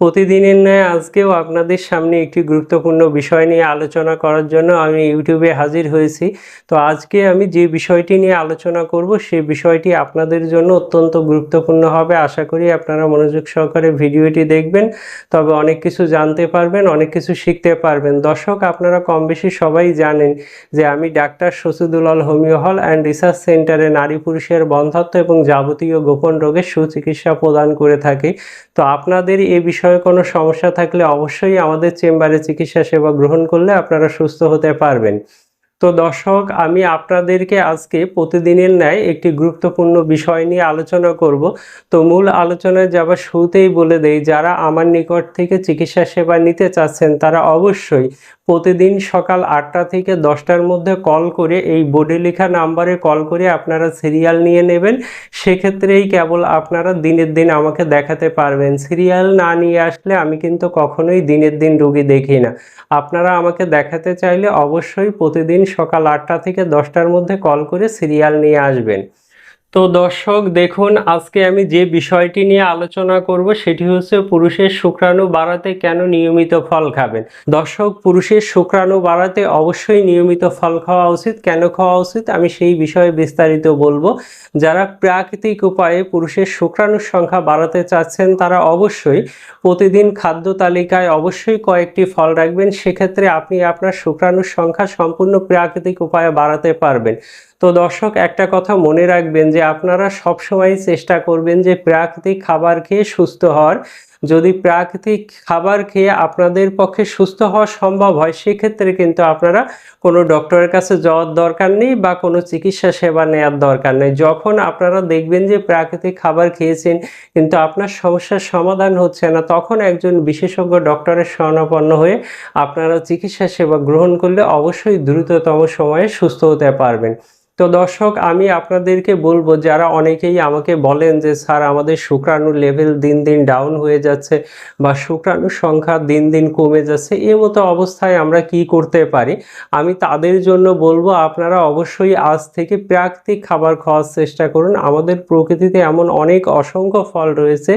প্রতিদিনের ন্যায় আজকেও আপনাদের সামনে একটি গুরুত্বপূর্ণ বিষয় নিয়ে আলোচনা করার জন্য আমি ইউটিউবে হাজির হয়েছি। তো আজকে আমি যে বিষয়টি নিয়ে আলোচনা করব সেই বিষয়টি আপনাদের জন্য অত্যন্ত গুরুত্বপূর্ণ হবে। আশা করি আপনারা মনোযোগ সহকারে ভিডিওটি দেখবেন, তবে অনেক কিছু জানতে পারবেন, অনেক কিছু শিখতে পারবেন। দর্শক, আপনারা কম বেশি সবাই জানেন যে আমি doctor Shashidulal homeo hall and research সেন্টারে নারী পুরুষের বন্ধত্ব এবং যাবতীয় গোপন রোগের সুচিকিৎসা প্রদান করে থাকি। তো আপনাদের এই বিষয়ে কোনো সমস্যা থাকলে অবশ্যই আমাদের চেম্বারে চিকিৎসা সেবা গ্রহণ করলে আপনারা সুস্থ হতে পারবেন। তো দর্শক, আমি আপনাদেরকে আজকে প্রতিদিনের ন্যায় একটি গুরুত্বপূর্ণ বিষয় নিয়ে আলোচনা করব। তো মূল আলোচনায় যাবার শুরুতেই বলে দেই, যারা আমার নিকট থেকে চিকিৎসা সেবা নিতে চাচ্ছেন, তারা অবশ্যই প্রতিদিন সকাল আটটা থেকে দশটার মধ্যে কল করে, এই বোর্ডে লেখা নাম্বারে কল করে আপনারা সিরিয়াল নিয়ে নেবেন। সেক্ষেত্রেই কেবল আপনারা দিনের দিন আমাকে দেখাতে পারবেন। সিরিয়াল না নিয়ে আসলে আমি কিন্তু কখনোই দিনের দিন রুগী দেখি না। আপনারা আমাকে দেখাতে চাইলে অবশ্যই প্রতিদিন সকাল আটটা থেকে দশটার মধ্যে কল করে সিরিয়াল নিয়ে আসবেন। তো দর্শক, দেখুন, আজকে আমি যে বিষয়টি নিয়ে আলোচনা করব সেটি হচ্ছে পুরুষের শুক্রাণু বাড়াতে কেন নিয়মিত ফল খাবেন? দর্শক, পুরুষের শুক্রাণু বাড়াতে অবশ্যই নিয়মিত ফল খাওয়া উচিত। কেন খাওয়া উচিত? আমি সেই বিষয়ে বিস্তারিত বলব। যারা প্রাকৃতিক উপায়ে পুরুষের শুক্রাণুর সংখ্যা বাড়াতে চাচ্ছেন, তারা অবশ্যই প্রতিদিন খাদ্য তালিকায় অবশ্যই কয়েকটি ফল রাখবেন। সেক্ষেত্রে আপনি আপনার শুক্রাণুর সংখ্যা সম্পূর্ণ প্রাকৃতিক উপায়ে বাড়াতে পারবেন। তো দর্শক, একটা কথা মনে রাখবেন যে আপনারা সব সবসময় চেষ্টা করবেন যে প্রাকৃতিক খাবার খেয়ে সুস্থ হওয়ার। যদি প্রাকৃতিক খাবার খেয়ে আপনাদের পক্ষে সুস্থ হওয়া সম্ভব হয়, সেক্ষেত্রে কিন্তু আপনারা কোনো ডক্টরের কাছে যাওয়ার দরকার নেই বা কোনো চিকিৎসা সেবা নেওয়ার দরকার নেই। যখন আপনারা দেখবেন যে প্রাকৃতিক খাবার খেয়েছেন, কিন্তু আপনার সমস্যার সমাধান হচ্ছে না, তখন একজন বিশেষজ্ঞ ডক্টরের শরণাপন্ন হয়ে আপনারা চিকিৎসা সেবা গ্রহণ করলে অবশ্যই দ্রুততম সময়ে সুস্থ হতে পারবেন। তো দর্শক, আমি আপনাদেরকে বলব, যারা অনেকেই আমাকে বলেন যে, স্যার, আমাদের শুক্রাণুর লেভেল দিন দিন ডাউন হয়ে যাচ্ছে বা শুক্রাণুর সংখ্যা দিন দিন কমে যাচ্ছে, এ মতো অবস্থায় আমরা কি করতে পারি? আমি তাদের জন্য বলব, আপনারা অবশ্যই আজ থেকে প্রাকৃতিক খাবার খাওয়ার চেষ্টা করুন। আমাদের প্রকৃতিতে এমন অনেক অসংখ্য ফল রয়েছে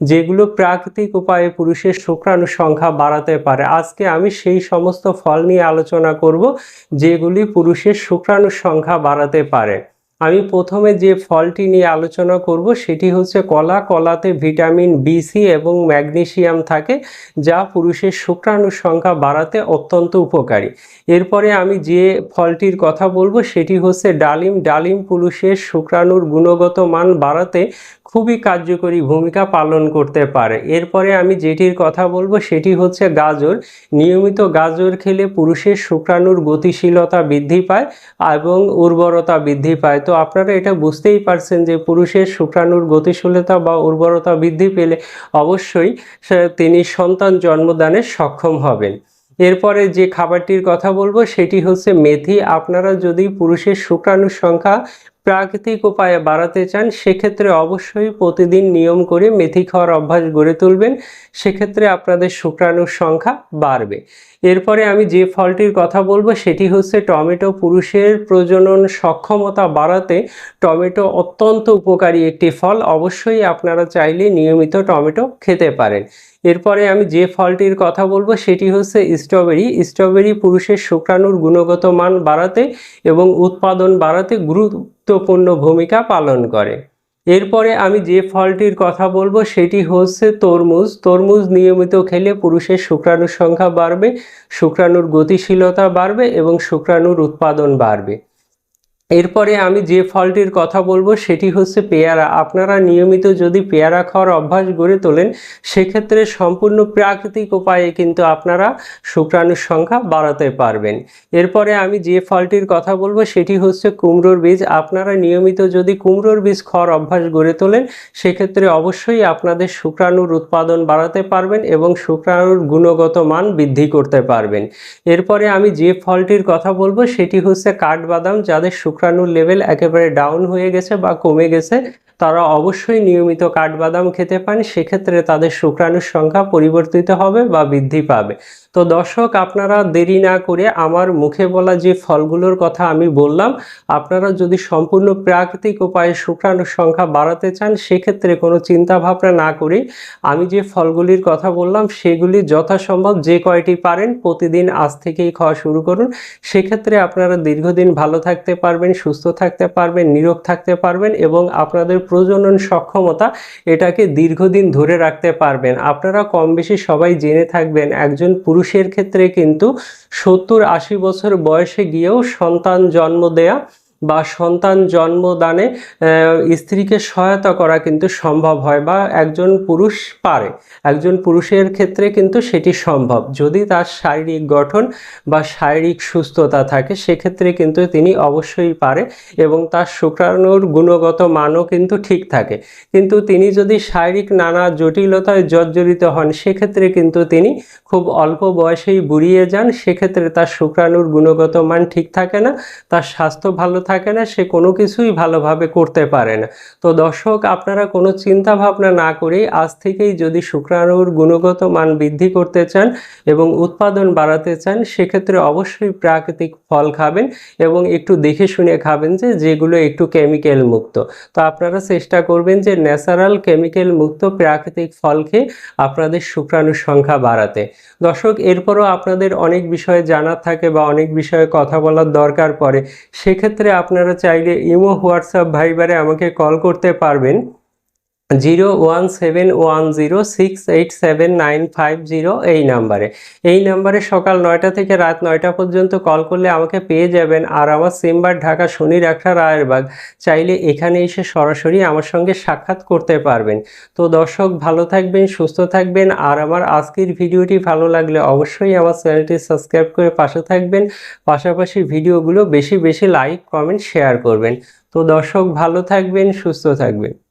যেগুলো প্রাকৃতিক উপায়ে পুরুষের শুক্রাণু সংখ্যা বাড়াতে পারে। আজকে আমি সেই সমস্ত ফল নিয়ে আলোচনা করব, যেগুলি পুরুষের শুক্রাণুর সংখ্যা বাড়াতে পারে। আমি প্রথমে যে ফলটি নিয়ে আলোচনা করব, সেটি হচ্ছে কলা। কলাতে ভিটামিন বি সি এবং ম্যাগনেসিয়াম থাকে, যা পুরুষের শুক্রাণুর সংখ্যা বাড়াতে অত্যন্ত উপকারী। এরপরে আমি যে ফলটির কথা বলব, সেটি হচ্ছে ডালিম। ডালিম পুরুষের শুক্রাণুর গুণগত মান বাড়াতে খুবই কার্যকরী ভূমিকা পালন করতে পারে। এরপরে আমি যেটির কথা বলব সেটি হচ্ছে গাজর। নিয়মিত গাজর খেলে পুরুষের শুক্রাণুর গতিশীলতা বৃদ্ধি পায় এবং উর্বরতা বৃদ্ধি পায়। তো আপনারা এটা বুঝতেই পারছেন যে পুরুষের শুক্রাণুর গতিশীলতা বা উর্বরতা বৃদ্ধি পেলে অবশ্যই তিনি সন্তান জন্মদানে সক্ষম হবেন। এরপরে যে খাবারটির কথা বলব সেটি হচ্ছে মেথি। আপনারা যদি পুরুষের শুক্রাণুর সংখ্যা প্রাকৃতিক উপায়ে বাড়াতে চান, সেক্ষেত্রে অবশ্যই প্রতিদিন নিয়ম করে মেথি খাওয়ার অভ্যাস গড়ে তুলবেন। সেক্ষেত্রে আপনাদের শুক্রাণুর সংখ্যা বাড়বে। এরপরে আমি যে ফলটির কথা বলব, সেটি হচ্ছে টমেটো পুরুষের প্রজনন সক্ষমতা বাড়াতে টমেটো অত্যন্ত উপকারী একটি ফল। অবশ্যই আপনারা চাইলে নিয়মিত টমেটো খেতে পারেন। এরপরে আমি যে ফলটির কথা বলব, সেটি হচ্ছে স্ট্রবেরি। স্ট্রবেরি পুরুষের শুক্রাণুর গুণগত মান বাড়াতে এবং উৎপাদন বাড়াতে গুরুত্বপূর্ণ ভূমিকা পালন করে। এরপরে আমি যে ফলটির কথা বলব, সেটি হচ্ছে তরমুজ। তরমুজ নিয়মিত খেলে পুরুষের শুক্রাণুর সংখ্যা বাড়বে, শুক্রাণুর গতিশীলতা বাড়বে এবং শুক্রাণুর উৎপাদন বাড়বে। এরপরে আমি যে ফলটির কথা বলব, সেটি হচ্ছে পেয়ারা। আপনারা নিয়মিত যদি পেয়ারা খাওয়ার অভ্যাস গড়ে তোলেন, সেক্ষেত্রে সম্পূর্ণ প্রাকৃতিক উপায়ে কিন্তু আপনারা শুক্রাণুর সংখ্যা বাড়াতে পারবেন। এরপরে আমি যে ফলটির কথা বলব, সেটি হচ্ছে কুমড়োর বীজ। আপনারা নিয়মিত যদি কুমড়োর বীজ খাওয়ার অভ্যাস গড়ে তোলেন, সেক্ষেত্রে অবশ্যই আপনাদের শুক্রাণুর উৎপাদন বাড়াতে পারবেন এবং শুক্রাণুর গুণগত মান বৃদ্ধি করতে পারবেন। এরপরে আমি যে ফলটির কথা বলব, সেটি হচ্ছে কাঠবাদাম, যাদের শুক্রাণু শুক্রাণুর লেভেল একেবারে ডাউন হয়ে গেছে বা কমে গেছে, তারা অবশ্যই নিয়মিত কাঠবাদাম খেতে পান, সেক্ষেত্রে তাদের শুক্রাণুর সংখ্যা পরিবর্তিত হবে বা বৃদ্ধি পাবে। তো দর্শক, আপনারা দেরি না করে আমার মুখে বলা যে ফলগুলোর কথা আমি বললাম, আপনারা যদি সম্পূর্ণ প্রাকৃতিক উপায়ে শুক্রাণুর সংখ্যা বাড়াতে চান, সেক্ষেত্রে কোনো চিন্তা ভাবনা না করে আমি যে ফলগুলির কথা বললাম, সেগুলি যথাসম্ভব যে কয়টি পারেন, প্রতিদিন আজ থেকেই খাওয়া শুরু করুন। সেক্ষেত্রে আপনারা দীর্ঘদিন ভালো থাকতে পারবেন। সুস্থ থাকতে পারবেন, নিরোগ থাকতে পারবেন এবং আপনাদের প্রজনন সক্ষমতা এটাকে দীর্ঘদিন ধরে রাখতে পারবেন। আপনারা কম বেশি সবাই জেনে থাকবেন, একজন পুরুষের ক্ষেত্রে কিন্তু সত্তর আশি বছর বয়সে গিয়েও সন্তান জন্ম দেয়া বা সন্তান জন্মদানে স্ত্রীকে সহায়তা করা কিন্তু সম্ভব হয় বা একজন পুরুষ পারে। একজন পুরুষের ক্ষেত্রে কিন্তু সেটি সম্ভব। যদি তার শারীরিক গঠন বা শারীরিক সুস্থতা থাকে, সেক্ষেত্রে কিন্তু তিনি অবশ্যই পারে এবং তার শুক্রাণুর গুণগত মানও কিন্তু ঠিক থাকে। কিন্তু তিনি যদি শারীরিক নানা জটিলতায় জর্জরিত হন, সেক্ষেত্রে কিন্তু তিনি খুব অল্প বয়সেই বুড়িয়ে যান। সেক্ষেত্রে তার শুক্রাণুর গুণগত মান ঠিক থাকে না, তার স্বাস্থ্য ভালো থাকে না, সে কোনো কিছুই ভালোভাবে করতে পারে না। তো দর্শক, আপনারা কোনো চিন্তা ভাবনা না করেই আজ থেকেই যদি শুক্রাণুর গুণগত মান বৃদ্ধি করতে চান এবং উৎপাদন বাড়াতে চান, সেক্ষেত্রে অবশ্যই প্রাকৃতিক ফল খাবেন এবং একটু দেখে শুনে খাবেন যে যেগুলো একটু কেমিক্যাল মুক্ত। তো আপনারা চেষ্টা করবেন যে ন্যাচারাল কেমিক্যাল মুক্ত প্রাকৃতিক ফল খেয়ে আপনাদের শুক্রাণুর সংখ্যা বাড়াতে। দর্শক, এরপরও আপনাদের অনেক বিষয়ে জানার থাকে বা অনেক বিষয়ে কথা বলার দরকার পড়ে, সেক্ষেত্রে আপনারা চাইলে ইমো হোয়াটসঅ্যাপ ভাইবারে আমাকে কল করতে পারবেন। Zero one seven one zero six eight seven nine five zero এই নাম্বারে। এই নাম্বারে সকাল নয়টা থেকে রাত নয়টা পর্যন্ত কল করলে আমাকে পেয়ে যাবেন আর আমার চেম্বার ঢাকা শনির একটা রায়েরবাগ। চাইলে এখানে এসে সরাসরি আমার সঙ্গে সাক্ষাৎ করতে পারবেন। তো দর্শক, ভালো থাকবেন, সুস্থ থাকবেন আর আমার আজকের ভিডিওটি ভালো লাগলে অবশ্যই আমার চ্যানেলটি সাবস্ক্রাইব করে পাশে থাকবেন। পাশাপাশি ভিডিওগুলো বেশি বেশি লাইক, কমেন্ট, শেয়ার করবেন। তো দর্শক, ভালো থাকবেন, সুস্থ থাকবেন।